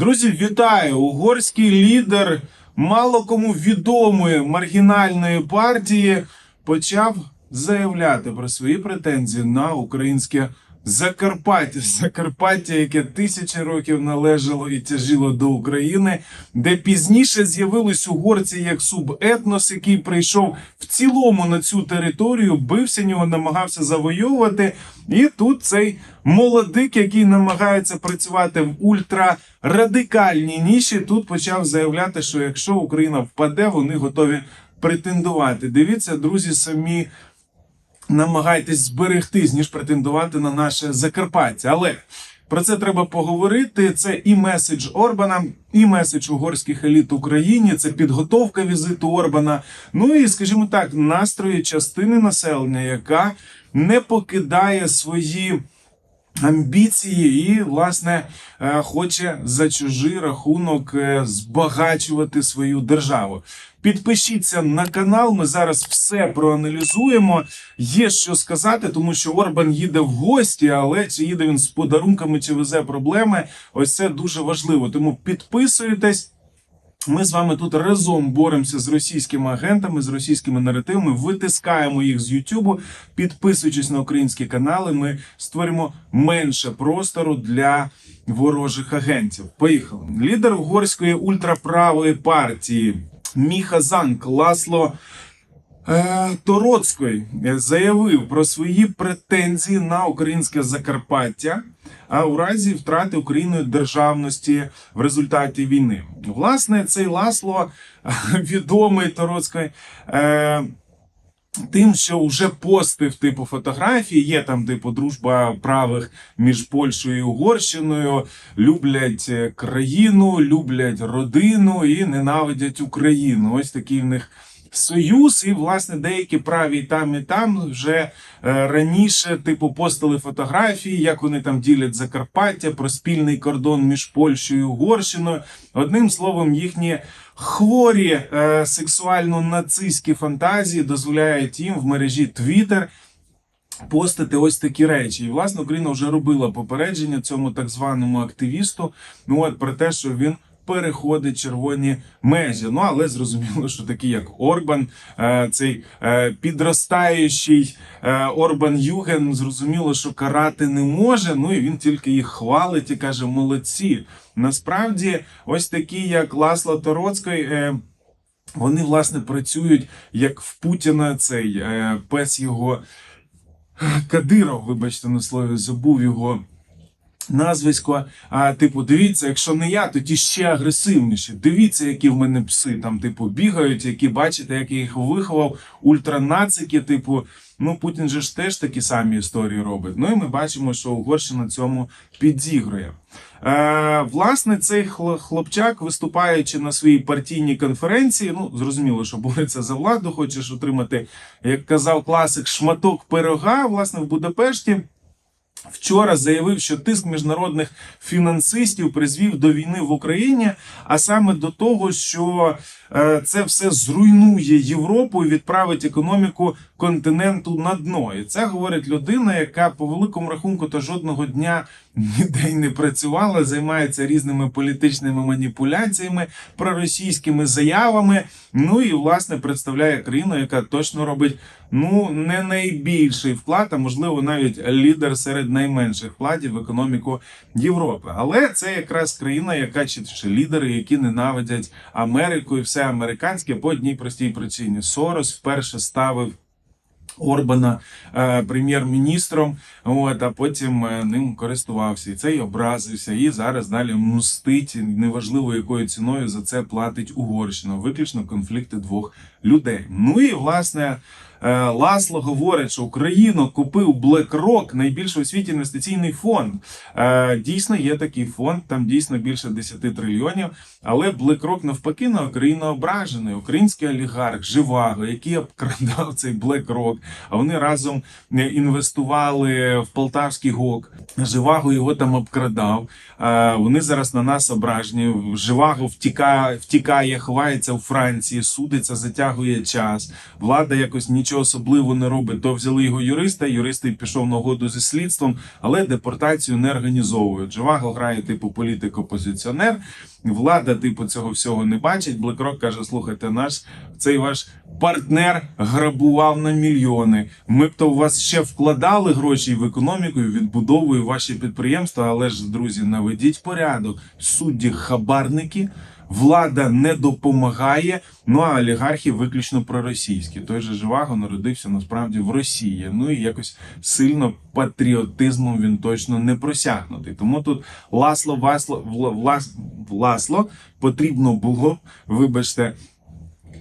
Друзі, вітаю! Угорський лідер мало кому відомої маргінальної партії почав заявляти про свої претензії на українське Закарпаття. Закарпаття, яке тисячі років належало і тяжило до України, де пізніше з'явились угорці як субетнос, який прийшов в цілому на цю територію, бився нього, намагався завойовувати. І тут цей молодик, який намагається працювати в ультрарадикальній ніші, тут почав заявляти, що якщо Україна впаде, вони готові претендувати. Дивіться, друзі, самі намагайтесь зберегтись, ніж претендувати на наше Закарпаття. Але про це треба поговорити. Це і меседж Орбана, і меседж угорських еліт Україні. Це підготовка візиту Орбана. Ну і, скажімо так, настрої частини населення, яка не покидає свої. Амбіції і, власне, е, хоче за чужий рахунок е, збагачувати свою державу. Підпишіться на канал. Ми зараз все проаналізуємо. Є що сказати, тому що Орбан їде в гості, але чи їде він з подарунками, чи везе проблеми? Ось це дуже важливо. Тому підписуйтесь. Ми з вами тут разом боремося з російськими агентами, з російськими наративами, витискаємо їх з Ютубу. Підписуючись на українські канали, ми створимо менше простору для ворожих агентів. Поїхали. Лідер угорської ультраправої партії Міха Занк Ласло Е, Тороцький заявив про свої претензії на українське Закарпаття, а у разі втрати Україною державності в результаті війни. Власне, цей Ласло відомий Тороцький. Е, Тим, що вже постив типу фотографії, є там типу дружба правих між Польщею і Угорщиною, люблять е, країну, люблять родину і ненавидять Україну. Ось такий в них союз, і власне деякі праві і там і там вже е, раніше типу постили фотографії, як вони там ділять Закарпаття про спільний кордон між Польщею і Угорщиною. Одним словом, їхні хворі е, сексуально-нацистські фантазії дозволяють їм в мережі Twitter постити ось такі речі. І власне Україна вже робила попередження цьому так званому активісту. Ну от про те, що він. Переходить червоні межі. Ну але зрозуміло, що такі як Орбан, е, цей е, підростаючий е, Орбан Юген, зрозуміло, що карати не може. Ну і він тільки їх хвалить і каже: молодці. Насправді, ось такі, як Ласло Тороцький. Вони власне працюють як в Путіна цей пес його Кадиров, вибачте на слові, забув його назвисько. А типу, дивіться, якщо не я, то ті ще агресивніші. Дивіться, які в мене пси там, типу, бігають, які бачите, як я їх виховав, ультранацики, типу. Ну, Путін же ж теж такі самі історії робить. Ну і ми бачимо, що Угорщина цьому підігрує. Е, власне, цей хлопчак, виступаючи на своїй партійній конференції, ну зрозуміло, що бореться за владу, хочеш отримати, як казав класик, шматок пирога. Власне, в Будапешті. Вчора заявив, що тиск міжнародних фінансистів призвів до війни в Україні, а саме до того, що е, це все зруйнує Європу і відправить економіку континенту на дно. І це говорить людина, яка по великому рахунку то жодного дня ніде й не працювала, займається різними політичними маніпуляціями, проросійськими заявами. Ну і власне представляє країну, яка точно робить ну не найбільший вклад, а можливо навіть лідер серед найменших вкладів в економіку Європи. Але це якраз країна, яка чи лідери, які ненавидять Америку і все американське по одній простій причині. Сорос вперше ставив. Орбана е, прем'єр-міністром, от а потім е, ним користувався і цей образився, і зараз далі мстить неважливо якою ціною за це платить Угорщина. Виключно конфлікти двох людей. Ну і власне Ласло говорить, що Україну купив BlackRock, найбільший у світі інвестиційний фонд. Е, дійсно є такий фонд, там дійсно більше 10 трильйонів. Але BlackRock навпаки на Україну ображений. Український олігарх Живаго, який обкрадав цей BlackRock, а вони разом е, інвестували в Полтавський ГОК. Живаго його там обкрадав. Е, Вони зараз на нас ображені. Живаго втікає, втікає, ховається у Франції, судиться, затягує час. Влада якось нічого нічого особливого не робить. То взяли його юриста, юрист пішов на угоду зі слідством, але депортацію не організовують. Живаго грає типу політик-опозиціонер. Влада, типу, цього всього не бачить. Блекрок каже: слухайте, наш цей ваш партнер грабував на мільйони. Ми б то у вас ще вкладали гроші в економіку, і відбудову ваші підприємства. Але ж, друзі, наведіть порядок. Судді хабарники. Влада не допомагає, ну а олігархи виключно проросійські. Той же Живаго народився насправді в Росії. Ну і якось сильно патріотизмом він точно не просягнутий. Тому тут Ласло Васло Влас, Власло потрібно було, вибачте,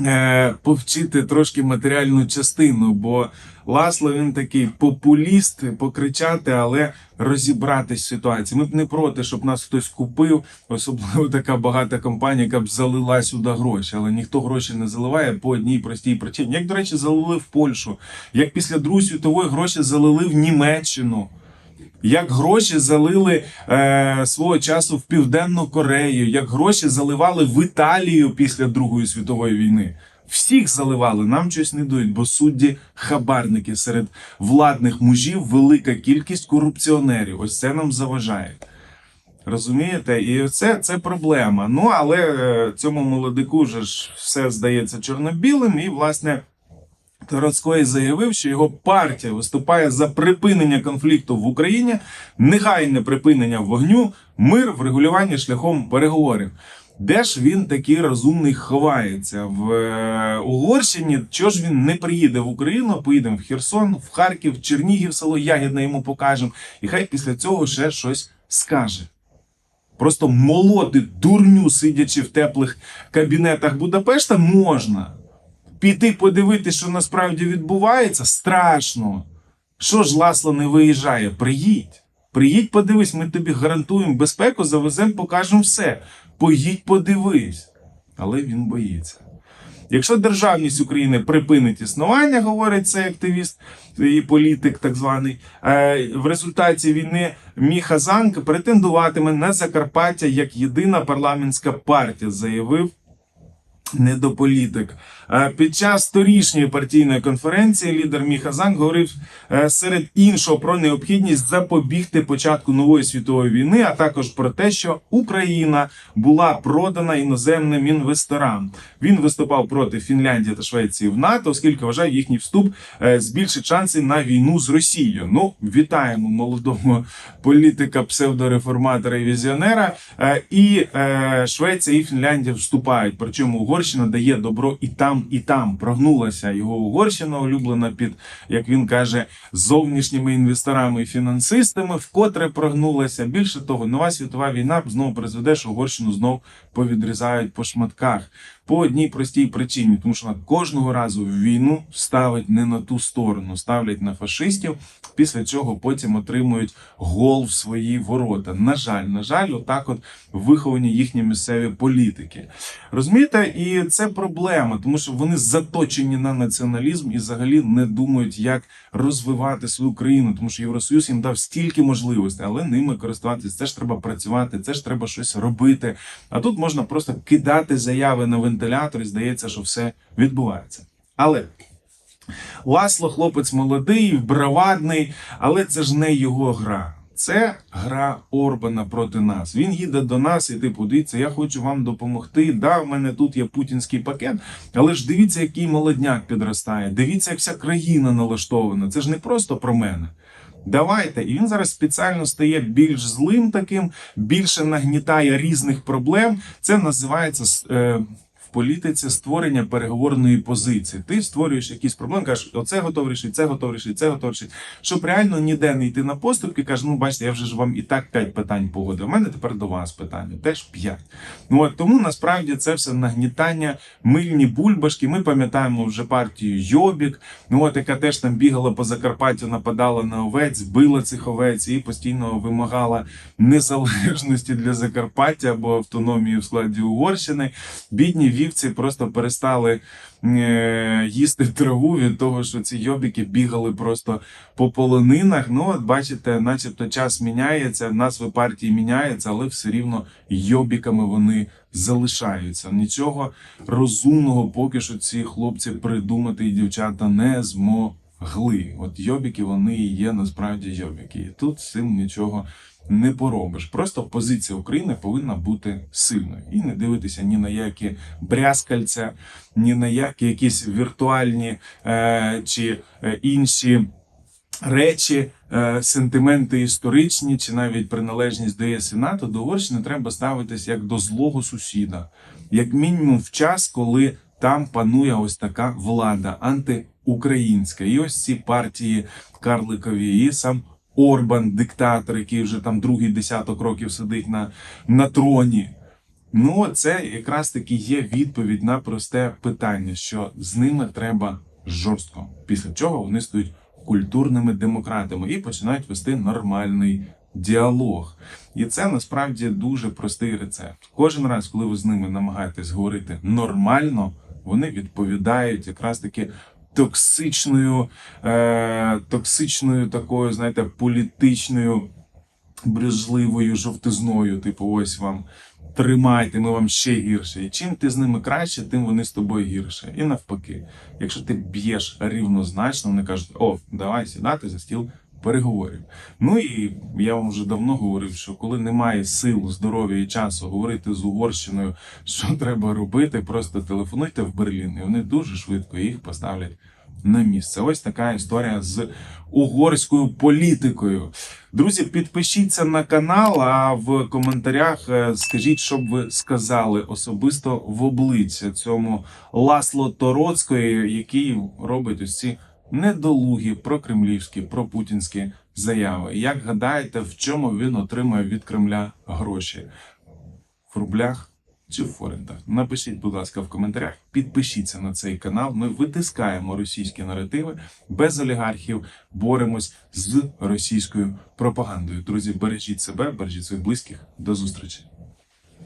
е, повчити трошки матеріальну частину, бо Ласло він такий популіст, покричати, але розібратись в ситуації. Ми б не проти, щоб нас хтось купив, особливо така багата компанія, яка б залила сюди гроші. Але ніхто гроші не заливає по одній простій причині. Як, до речі, залили в Польщу, як після Другої світової гроші залили в Німеччину. Як гроші залили е, свого часу в Південну Корею, як гроші заливали в Італію після Другої світової війни. Всіх заливали, нам щось не дають, бо судді хабарники серед владних мужів велика кількість корупціонерів. Ось це нам заважає. Розумієте? І це, це проблема. Ну але е, цьому молодику вже ж все здається чорно-білим, і власне. Тароцький заявив, що його партія виступає за припинення конфлікту в Україні, негайне припинення вогню, мир, врегулювання шляхом переговорів. Де ж він такий розумний ховається? В е, Угорщині чого ж він не приїде в Україну? Поїдемо в Херсон, в Харків, Чернігів, село Ягідне йому покажемо, і хай після цього ще щось скаже. Просто молоти дурню, сидячи в теплих кабінетах Будапешта, можна піти подивитися, що насправді відбувається, страшно. Що ж Ласло не виїжджає? Приїдь. Приїдь, подивись, ми тобі гарантуємо безпеку, завеземо, покажемо все. Поїдь, подивись. Але він боїться. Якщо державність України припинить існування, говорить цей активіст і політик, так званий, е, в результаті війни Міха Занк претендуватиме на Закарпаття як єдина парламентська партія, заявив недополітик. Е, Під час торішньої партійної конференції лідер Міха Занг говорив е, серед іншого про необхідність запобігти початку нової світової війни, а також про те, що Україна була продана іноземним інвесторам. Він виступав проти Фінляндії та Швеції в НАТО, оскільки вважає їхній вступ е, збільшить шанси на війну з Росією. Ну, вітаємо молодого політика, псевдореформатора і візіонера. І Швеція і Фінляндія вступають. Причому Угорщина дає добро і там, і там. Прогнулася його Угорщина, улюблена під, як він каже, зовнішніми інвесторами і фінансистами, вкотре прогнулася. Більше того, нова світова війна знову призведе, що Угорщину знов повідрізають по шматках. По одній простій причині, тому що кожного разу війну ставить не на ту сторону, ставлять на фашистів, після чого потім отримують гол в свої ворота. На жаль, на жаль, отак от виховані їхні місцеві політики. Розумієте, і це проблема, тому що вони заточені на націоналізм і взагалі не думають, як розвивати свою країну, тому що Євросоюз їм дав стільки можливостей, але ними користуватися. Це ж треба працювати, це ж треба щось робити. А тут можна просто кидати заяви на вентилятор і здається, що все відбувається. Але Ласло хлопець молодий, бравадний, але це ж не його гра. Це гра Орбана проти нас. Він їде до нас і типу, дивіться, я хочу вам допомогти. Да, в мене тут є путінський пакет, але ж дивіться, який молодняк підростає. Дивіться, як вся країна налаштована. Це ж не просто про мене. Давайте, і він зараз спеціально стає більш злим таким, більше нагнітає різних проблем. Це називається е, політиці створення переговорної позиції. Ти створюєш якісь проблеми, кажеш, оце готовий рішити, це готовий рішити, це готовий рішити. Щоб реально ніде не йти на поступки, кажеш, ну бачите, я вже ж вам і так п'ять питань погодив. У мене тепер до вас питання, теж п'ять. Ну от тому насправді це все нагнітання, мильні бульбашки. Ми пам'ятаємо вже партію Йобік, ну от яка теж там бігала по Закарпаттю, нападала на овець, била цих овець і постійно вимагала незалежності для Закарпаття або автономії в складі Угорщини. Бідні вівці просто перестали е, їсти траву від того, що ці йобіки бігали просто по полонинах. Ну, от бачите, начебто час міняється, назви партії міняються, але все рівно йобіками вони залишаються. Нічого розумного поки що ці хлопці придумати і дівчата не змогли. От йобіки вони і є насправді йобіки. І тут з цим нічого не поробиш. Просто позиція України повинна бути сильною і не дивитися ні на які брязкальця, ні на які якісь віртуальні е, чи е, інші речі, е, сентименти історичні, чи навіть приналежність до ЄС і НАТО, до Угорщини треба ставитись як до злого сусіда, як мінімум в час, коли там панує ось така влада антиукраїнська. І ось ці партії карликові, і сам Орбан, диктатор, який вже там другий десяток років сидить на, на троні. Ну, це якраз таки є відповідь на просте питання, що з ними треба жорстко. Після чого вони стають культурними демократами і починають вести нормальний діалог. І це насправді дуже простий рецепт. Кожен раз, коли ви з ними намагаєтесь говорити нормально, вони відповідають якраз таки токсичною, е, токсичною такою, знаєте, політичною брюзливою жовтизною. Типу, ось вам тримайте, ми вам ще гірше. І чим ти з ними краще, тим вони з тобою гірше. І навпаки, якщо ти б'єш рівнозначно, вони кажуть, о, давай сідати за стіл переговорів. Ну і я вам вже давно говорив, що коли немає сил, здоров'я і часу говорити з Угорщиною, що треба робити, просто телефонуйте в Берлін, і вони дуже швидко їх поставлять на місце. Ось така історія з угорською політикою. Друзі, підпишіться на канал, а в коментарях е, скажіть, що б ви сказали особисто в обличчя цьому Ласло Тороцької, який робить ось ці недолугі прокремлівські, пропутінські заяви. Як гадаєте, в чому він отримує від Кремля гроші? В рублях чи в форентах? Напишіть, будь ласка, в коментарях. Підпишіться на цей канал. Ми витискаємо російські наративи без олігархів, боремось з російською пропагандою. Друзі, бережіть себе, бережіть своїх близьких. До зустрічі.